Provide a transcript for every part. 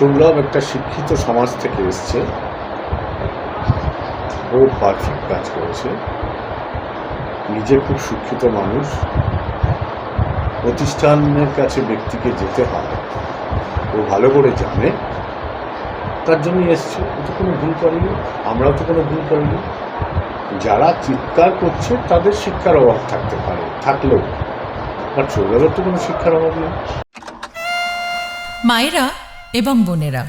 সুলভ একটা শিক্ষিত সমাজ থেকে এসছে। ও পারফেক্ট কাজ করেছে। নিজে খুব শিক্ষিত মানুষ। প্রতিষ্ঠানের কাছে ব্যক্তিকে যেতে হয়। ও ভালো করে জানে। তার জন্য এসছে। ও তো কোনো ভুল করেনি। আমরাও তো কোনো ভুল করিনি। যারা চিৎকার করছে, তাদের শিক্ষার অভাব থাকতে পারে, থাকলেও। আর সৌরভের তো কোনো শিক্ষার অভাব নেই। মায়েরা এবং বোনেরা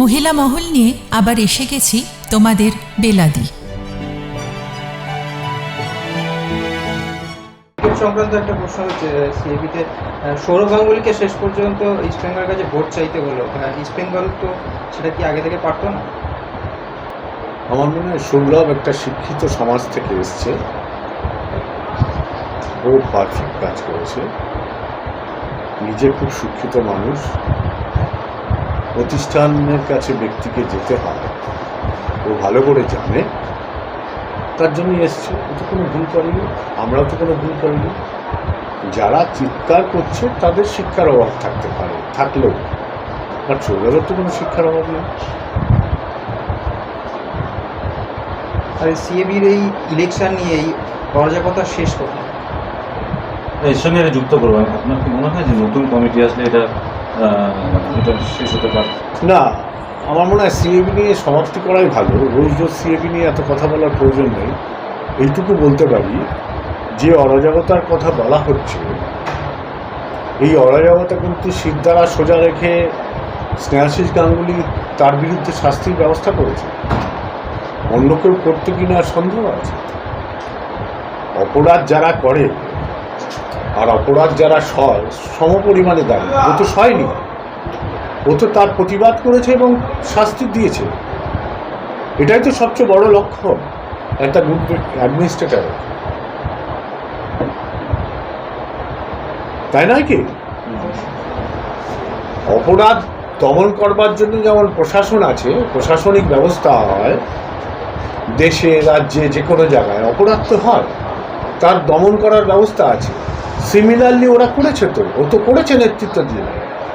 মহিলা মহল নিয়ে আবার এসে গেছি তোমাদের বেলাদি। সংক্রান্ত একটা প্রশ্ন হচ্ছে সিএবিতে সৌরভ গাঙ্গুলিকে শেষ পর্যন্ত ইস্ট বেঙ্গলের কাছে ভোট চাইতে হলো। ইস্ট বেঙ্গল তো সেটা কি আগে থেকে পারতো না? আমার মনে হয় সুলভ একটা শিক্ষিত সমাজ থেকে এসছে। ও পারফেক্ট কাজ করেছে। নিজে খুব শিক্ষিত মানুষ, প্রতিষ্ঠানের কাছে ব্যক্তিকে যেতে হয়। ও ভালো করে জানে। তার জন্য এসছে। ও তো কোনো ভুল করেনি। আমরাও তো কোনো ভুল করিনি। যারা চিৎকার করছে, তাদের শিক্ষার অভাব থাকতে পারে, থাকলেও। আর সৌরভের তো কোনো শিক্ষার অভাব নেই। আর সিএবির এই ইলেকশন নিয়ে এই অরাজকতা শেষ কথা এর সঙ্গে এটা যুক্ত করব। আপনার কি মনে হয় যে নতুন কমিটি আসলে এটা এটা শেষ হতে পারে? না, আমার মনে হয় সিএবি নিয়ে সমাপ্তি করাই ভালো। রোজ রোজ সিএবি নিয়ে এত কথা বলার প্রয়োজন নেই। এইটুকু বলতে পারি, যে অরাজকতার কথা বলা হচ্ছে, এই অরাজকতা কিন্তু সিদ্ধারা সোজা রেখে স্নেহাশিস গাঙ্গুলি তার বিরুদ্ধে শাস্তির ব্যবস্থা করেছে। অন্য কেউ করতে কিনা সন্দেহ আছে? অপরাধ যারা করে আর অপরাধ যারা সয় সম পরিমাণে দাঁড়িয়ে ও তো সয়নি। ও তো তার প্রতিবাদ করেছে এবং শাস্তি দিয়েছে। এটাই তো সবচেয়ে বড় লক্ষ্য একটা গুড অ্যাডমিনিস্ট্রেটর তাই নয় কি? অপরাধ দমন করবার জন্য যেমন প্রশাসন আছে, প্রশাসনিক ব্যবস্থা হয়, দেশে, রাজ্যে, যে কোনো জায়গায় অপরাধ তো হয়। তার দমন করার ব্যবস্থা আছে। সিমিলারলি ওরা করেছে তো। ও তো করেছে নেতৃত্ব দিয়ে।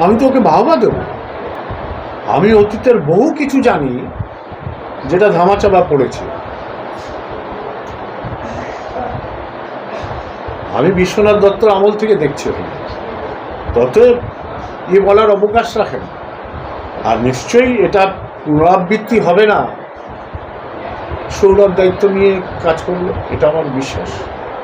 আমি তো ওকে বাহবা দেবো। আমি অতীতের বহু কিছু জানি, যেটা ধামাচাপা পড়েছে। আমি বিশ্বনাথ দত্তর আমল থেকে দেখছি ওখানে তত ইয়ে বলার অবকাশ রাখেন। আর নিশ্চয়ই এটা পুনরাবৃত্তি হবে না। সৌরভ দায়িত্ব নিয়ে কাজ করল, এটা আমার বিশ্বাস।